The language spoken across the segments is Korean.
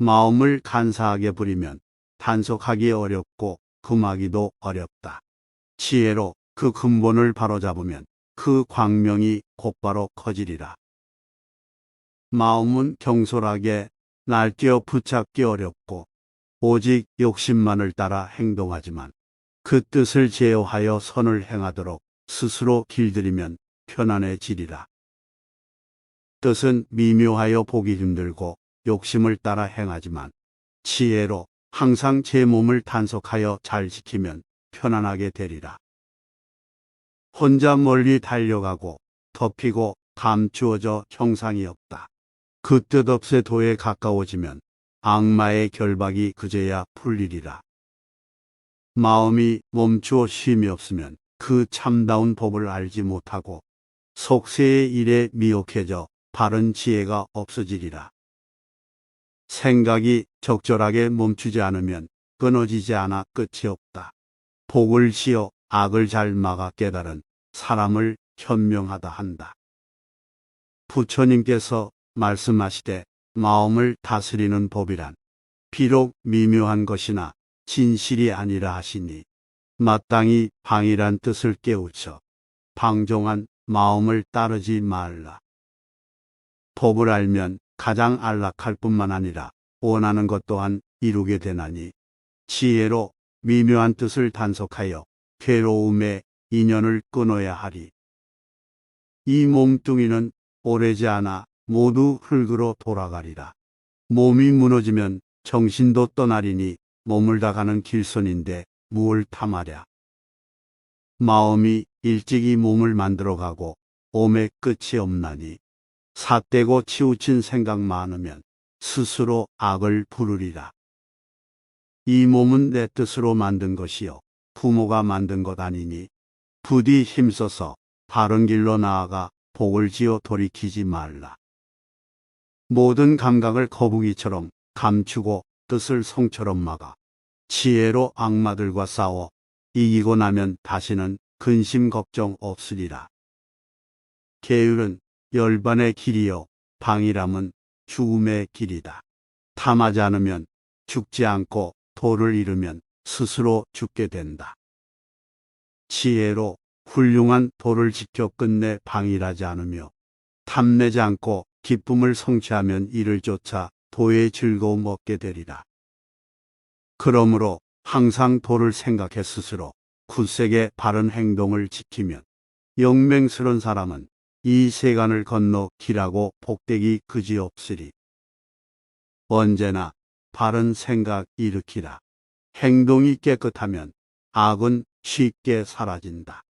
마음을 간사하게 부리면 단속하기 어렵고 금하기도 어렵다. 지혜로 그 근본을 바로잡으면 그 광명이 곧바로 커지리라. 마음은 경솔하게 날뛰어 붙잡기 어렵고 오직 욕심만을 따라 행동하지만 그 뜻을 제어하여 선을 행하도록 스스로 길들이면 편안해지리라. 뜻은 미묘하여 보기 힘들고 욕심을 따라 행하지만 지혜로 항상 제 몸을 단속하여 잘 지키면 편안하게 되리라. 혼자 멀리 달려가고 덮이고 감추어져 형상이 없다. 그 뜻없의 도에 가까워지면 악마의 결박이 그제야 풀리리라. 마음이 멈추어 쉼이 없으면 그 참다운 법을 알지 못하고 속세의 일에 미혹해져 바른 지혜가 없어지리라. 생각이 적절하게 멈추지 않으면 끊어지지 않아 끝이 없다. 복을 지어 악을 잘 막아 깨달은 사람을 현명하다 한다. 부처님께서 말씀하시되 마음을 다스리는 법이란 비록 미묘한 것이나 진실이 아니라 하시니 마땅히 방이란 뜻을 깨우쳐 방종한 마음을 따르지 말라. 법을 알면 가장 안락할 뿐만 아니라 원하는 것 또한 이루게 되나니 지혜로 미묘한 뜻을 단속하여 괴로움의 인연을 끊어야 하리. 이 몸뚱이는 오래지 않아 모두 흙으로 돌아가리라. 몸이 무너지면 정신도 떠나리니 머물다가는 길손인데 무얼 탐하랴. 마음이 일찍이 몸을 만들어가고 몸의 끝이 없나니 삿대고 치우친 생각 많으면 스스로 악을 부르리라. 이 몸은 내 뜻으로 만든 것이요 부모가 만든 것 아니니 부디 힘써서 바른 길로 나아가 복을 지어 돌이키지 말라. 모든 감각을 거북이처럼 감추고 뜻을 송처럼 막아 지혜로 악마들과 싸워 이기고 나면 다시는 근심 걱정 없으리라. 계율은 열반의 길이요 방이람은 죽음의 길이다. 탐하지 않으면 죽지 않고 도를 잃으면 스스로 죽게 된다. 지혜로 훌륭한 도를 지켜 끝내 방일하지 않으며 탐내지 않고 기쁨을 성취하면 이를 쫓아 도의 즐거움 얻게 되리라. 그러므로 항상 도를 생각해 스스로 굳세게 바른 행동을 지키면 영맹스런 사람은 이 세간을 건너 길하고 복되기 그지없으리. 언제나 바른 생각 일으키라. 행동이 깨끗하면 악은 쉽게 사라진다.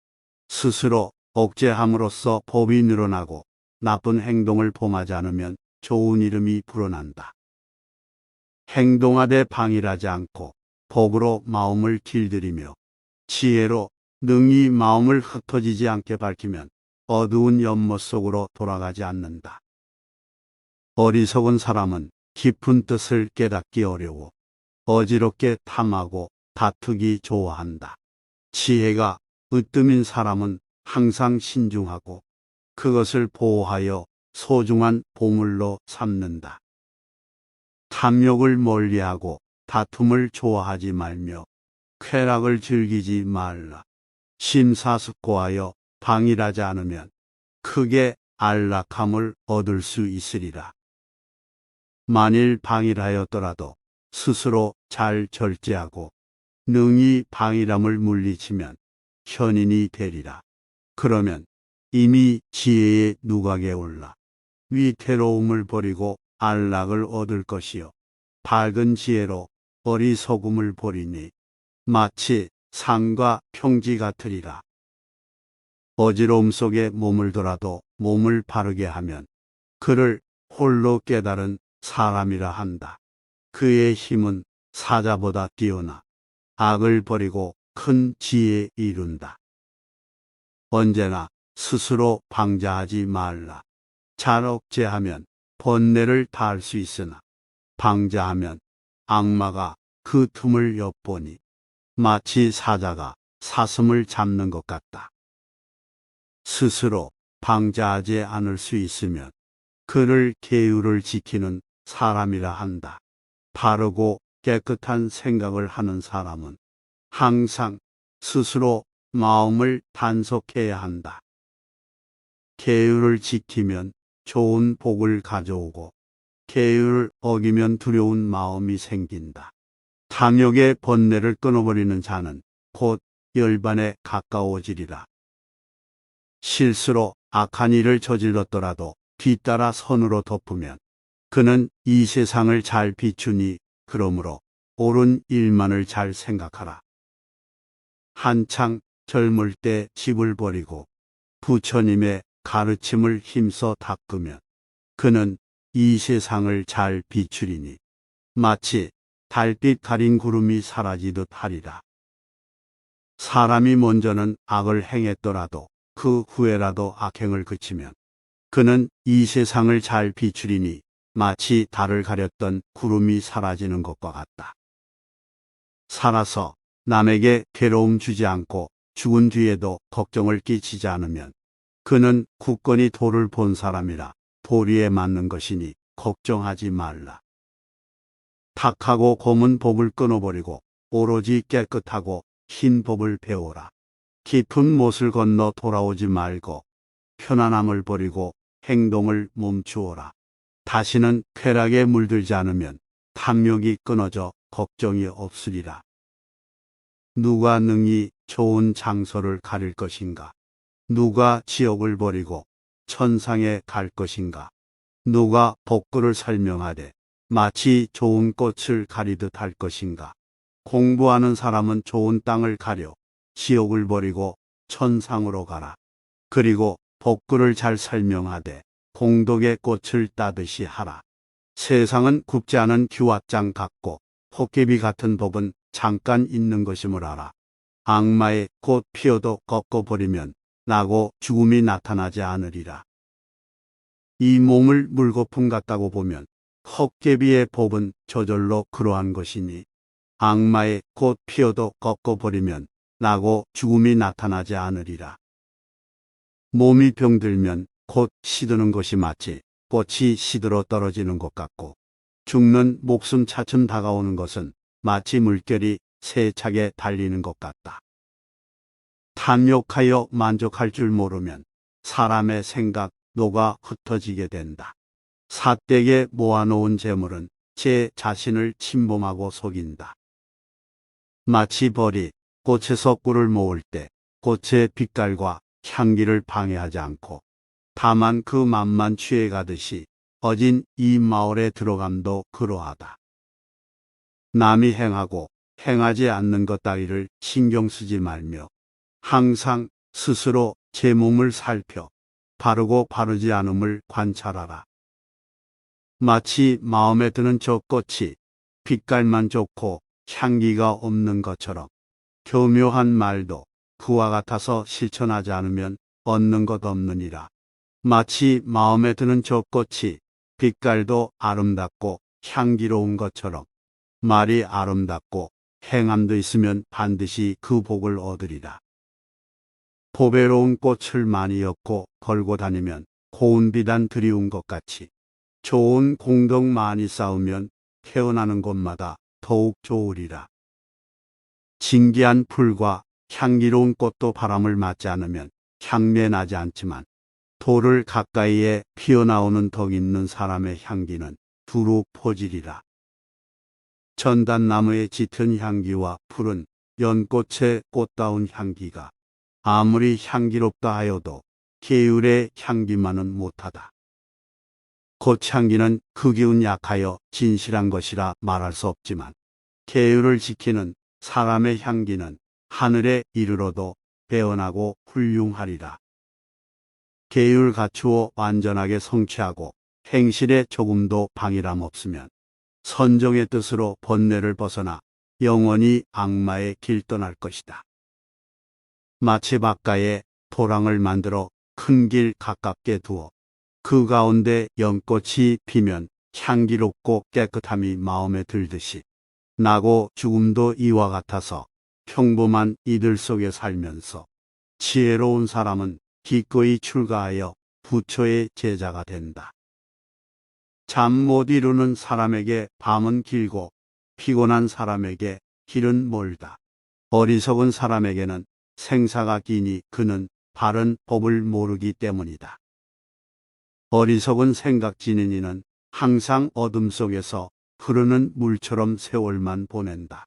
스스로 억제함으로써 법이 늘어나고 나쁜 행동을 범하지 않으면 좋은 이름이 불어난다. 행동하되 방일하지 않고 복으로 마음을 길들이며 지혜로 능히 마음을 흩어지지 않게 밝히면 어두운 연못 속으로 돌아가지 않는다. 어리석은 사람은 깊은 뜻을 깨닫기 어려워 어지럽게 탐하고 다투기 좋아한다. 지혜가 으뜸인 사람은 항상 신중하고 그것을 보호하여 소중한 보물로 삼는다. 탐욕을 멀리하고 다툼을 좋아하지 말며 쾌락을 즐기지 말라. 심사숙고하여 방일하지 않으면 크게 안락함을 얻을 수 있으리라. 만일 방일하였더라도 스스로 잘 절제하고 능히 방일함을 물리치면 현인이 되리라. 그러면 이미 지혜의 누각에 올라 위태로움을 버리고 안락을 얻을 것이요. 밝은 지혜로 어리석음을 버리니 마치 산과 평지 같으리라. 어지러움 속에 머물더라도 몸을 바르게 하면 그를 홀로 깨달은 사람이라 한다. 그의 힘은 사자보다 뛰어나 악을 버리고 큰 지혜 이룬다. 언제나 스스로 방자하지 말라. 잘 억제하면 번뇌를 다할 수 있으나 방자하면 악마가 그 틈을 엿보니 마치 사자가 사슴을 잡는 것 같다. 스스로 방자하지 않을 수 있으면 그를 계율을 지키는 사람이라 한다. 바르고 깨끗한 생각을 하는 사람은 항상 스스로 마음을 단속해야 한다. 계율을 지키면 좋은 복을 가져오고 계율을 어기면 두려운 마음이 생긴다. 탐욕의 번뇌를 끊어버리는 자는 곧 열반에 가까워지리라. 실수로 악한 일을 저질렀더라도 뒤따라 선으로 덮으면 그는 이 세상을 잘 비추니 그러므로 옳은 일만을 잘 생각하라. 한창 젊을 때 집을 버리고 부처님의 가르침을 힘써 닦으면 그는 이 세상을 잘 비추리니 마치 달빛 가린 구름이 사라지듯 하리라. 사람이 먼저는 악을 행했더라도 그 후에라도 악행을 그치면 그는 이 세상을 잘 비추리니 마치 달을 가렸던 구름이 사라지는 것과 같다. 살아서 남에게 괴로움 주지 않고 죽은 뒤에도 걱정을 끼치지 않으면 그는 굳건히 도를 본 사람이라 도리에 맞는 것이니 걱정하지 말라. 탁하고 검은 법을 끊어버리고 오로지 깨끗하고 흰 법을 배워라. 깊은 못을 건너 돌아오지 말고 편안함을 버리고 행동을 멈추어라. 다시는 쾌락에 물들지 않으면 탐욕이 끊어져 걱정이 없으리라. 누가 능히 좋은 장소를 가릴 것인가? 누가 지옥을 버리고 천상에 갈 것인가? 누가 복구를 설명하되 마치 좋은 꽃을 가리듯 할 것인가? 공부하는 사람은 좋은 땅을 가려 지옥을 버리고 천상으로 가라. 그리고 복구를 잘 설명하되 공덕의 꽃을 따듯이 하라. 세상은 굽지 않은 규압장 같고 호깨비 같은 법은 잠깐 있는 것임을 알아. 악마의 꽃 피어도 꺾어버리면 나고 죽음이 나타나지 않으리라. 이 몸을 물거품 같다고 보면 헛개비의 법은 저절로 그러한 것이니 악마의 꽃 피어도 꺾어버리면 나고 죽음이 나타나지 않으리라. 몸이 병들면 곧 시드는 것이 마치 꽃이 시들어 떨어지는 것 같고 죽는 목숨 차츰 다가오는 것은 마치 물결이 세차게 달리는 것 같다. 탐욕하여 만족할 줄 모르면 사람의 생각, 노가 흩어지게 된다. 사댁에 모아놓은 재물은 제 자신을 침범하고 속인다. 마치 벌이 꽃에서 꿀을 모을 때 꽃의 빛깔과 향기를 방해하지 않고 다만 그 맛만 취해가듯이 어진 이 마을에 들어감도 그러하다. 남이 행하고 행하지 않는 것 따위를 신경 쓰지 말며 항상 스스로 제 몸을 살펴 바르고 바르지 않음을 관찰하라. 마치 마음에 드는 저 꽃이 빛깔만 좋고 향기가 없는 것처럼 교묘한 말도 그와 같아서 실천하지 않으면 얻는 것 없느니라. 마치 마음에 드는 저 꽃이 빛깔도 아름답고 향기로운 것처럼 말이 아름답고 행함도 있으면 반드시 그 복을 얻으리라. 보배로운 꽃을 많이 엮고 걸고 다니면 고운 비단 드리운 것 같이 좋은 공덕 많이 쌓으면 태어나는 곳마다 더욱 좋으리라. 진기한 풀과 향기로운 꽃도 바람을 맞지 않으면 향내 나지 않지만 돌을 가까이에 피어나오는 덕 있는 사람의 향기는 두루 퍼지리라. 전단나무의 짙은 향기와 푸른 연꽃의 꽃다운 향기가 아무리 향기롭다 하여도 계율의 향기만은 못하다. 꽃향기는 그 기운 약하여 진실한 것이라 말할 수 없지만 계율을 지키는 사람의 향기는 하늘에 이르러도 배어나고 훌륭하리라. 계율 갖추어 완전하게 성취하고 행실에 조금도 방이람 없으면 선정의 뜻으로 번뇌를 벗어나 영원히 악마의 길 떠날 것이다. 마치 바가에 도랑을 만들어 큰 길 가깝게 두어 그 가운데 연꽃이 피면 향기롭고 깨끗함이 마음에 들듯이 나고 죽음도 이와 같아서 평범한 이들 속에 살면서 지혜로운 사람은 기꺼이 출가하여 부처의 제자가 된다. 잠 못 이루는 사람에게 밤은 길고 피곤한 사람에게 길은 멀다. 어리석은 사람에게는 생사가 기니 그는 바른 법을 모르기 때문이다. 어리석은 생각 지닌 이는 항상 어둠 속에서 흐르는 물처럼 세월만 보낸다.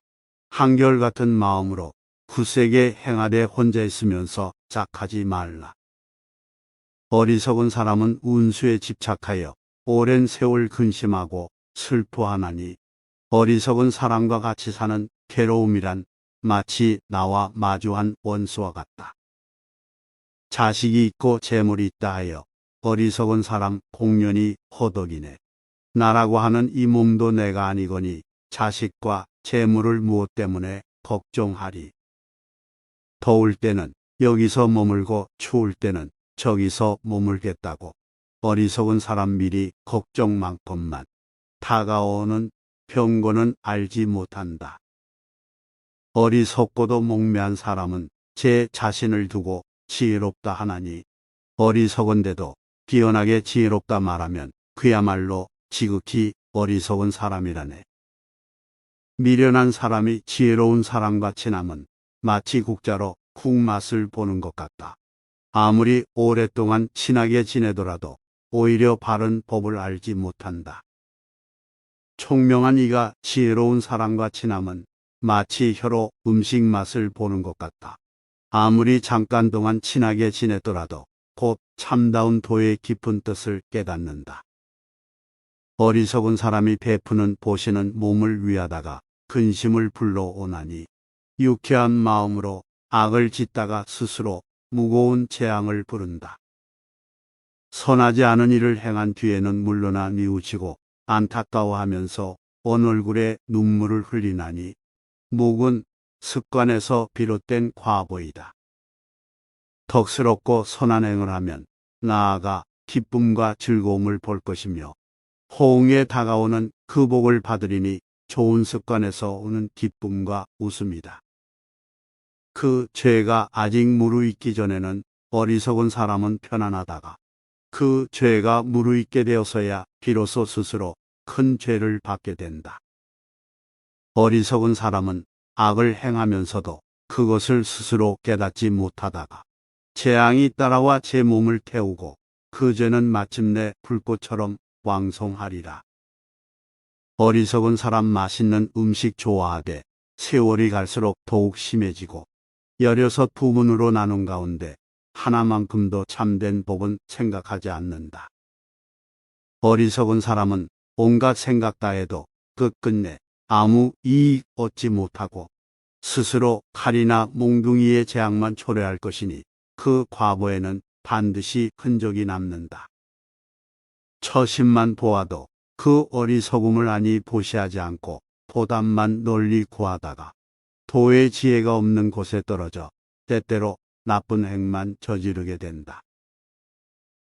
한결같은 마음으로 굳세게 행하되 혼자 있으면서 짝하지 말라. 어리석은 사람은 운수에 집착하여 오랜 세월 근심하고 슬퍼하나니 어리석은 사람과 같이 사는 괴로움이란 마치 나와 마주한 원수와 같다. 자식이 있고 재물이 있다 하여 어리석은 사람 공연히 허덕이네. 나라고 하는 이 몸도 내가 아니거니 자식과 재물을 무엇 때문에 걱정하리. 더울 때는 여기서 머물고 추울 때는 저기서 머물겠다고 어리석은 사람 미리 걱정 많건만 다가오는 병고는 알지 못한다. 어리석고도 목매한 사람은 제 자신을 두고 지혜롭다 하나니 어리석은데도 비연하게 지혜롭다 말하면 그야말로 지극히 어리석은 사람이라네. 미련한 사람이 지혜로운 사람과 친함은 마치 국자로 국 맛을 보는 것 같다. 아무리 오랫동안 친하게 지내더라도 오히려 바른 법을 알지 못한다. 총명한 이가 지혜로운 사람과 친함은 마치 혀로 음식 맛을 보는 것 같다. 아무리 잠깐 동안 친하게 지냈더라도 곧 참다운 도의 깊은 뜻을 깨닫는다. 어리석은 사람이 베푸는 보시는 몸을 위하다가 근심을 불러오나니 유쾌한 마음으로 악을 짓다가 스스로 무거운 재앙을 부른다. 선하지 않은 일을 행한 뒤에는 물러나 뉘우치고 안타까워하면서 온 얼굴에 눈물을 흘리나니 목은 습관에서 비롯된 과보이다. 덕스럽고 선한 행을 하면 나아가 기쁨과 즐거움을 볼 것이며 호응에 다가오는 그 복을 받으리니 좋은 습관에서 오는 기쁨과 웃음이다. 그 죄가 아직 무르익기 전에는 어리석은 사람은 편안하다가 그 죄가 무르익게 되어서야 비로소 스스로 큰 죄를 받게 된다. 어리석은 사람은 악을 행하면서도 그것을 스스로 깨닫지 못하다가 재앙이 따라와 제 몸을 태우고 그 죄는 마침내 불꽃처럼 왕성하리라. 어리석은 사람 맛있는 음식 좋아하되 세월이 갈수록 더욱 심해지고 열여섯 부문으로 나눈 가운데 하나만큼도 참된 법은 생각하지 않는다. 어리석은 사람은 온갖 생각 다해도 끝끝내 아무 이익 얻지 못하고 스스로 칼이나 몽둥이의 재앙만 초래할 것이니 그 과거에는 반드시 흔적이 남는다. 처심만 보아도 그 어리석음을 아니 보시하지 않고 보담만 널리 구하다가 도의 지혜가 없는 곳에 떨어져 때때로 나쁜 행만 저지르게 된다.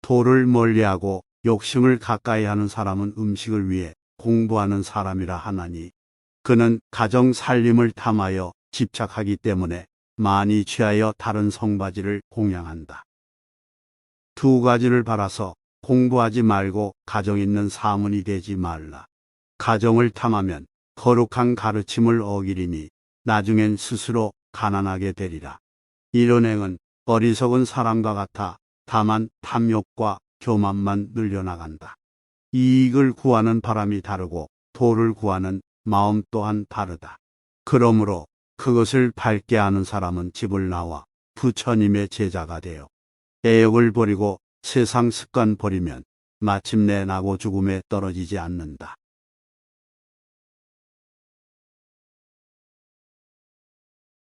도를 멀리하고 욕심을 가까이 하는 사람은 음식을 위해 공부하는 사람이라 하나니 그는 가정 살림을 탐하여 집착하기 때문에 많이 취하여 다른 성바지를 공양한다. 두 가지를 바라서 공부하지 말고 가정 있는 사문이 되지 말라. 가정을 탐하면 거룩한 가르침을 어기리니 나중엔 스스로 가난하게 되리라. 이런 행은 어리석은 사람과 같아 다만 탐욕과 교만만 늘려나간다. 이익을 구하는 바람이 다르고 도를 구하는 마음 또한 다르다. 그러므로 그것을 밝게 아는 사람은 집을 나와 부처님의 제자가 되어 애욕을 버리고 세상 습관 버리면 마침내 나고 죽음에 떨어지지 않는다.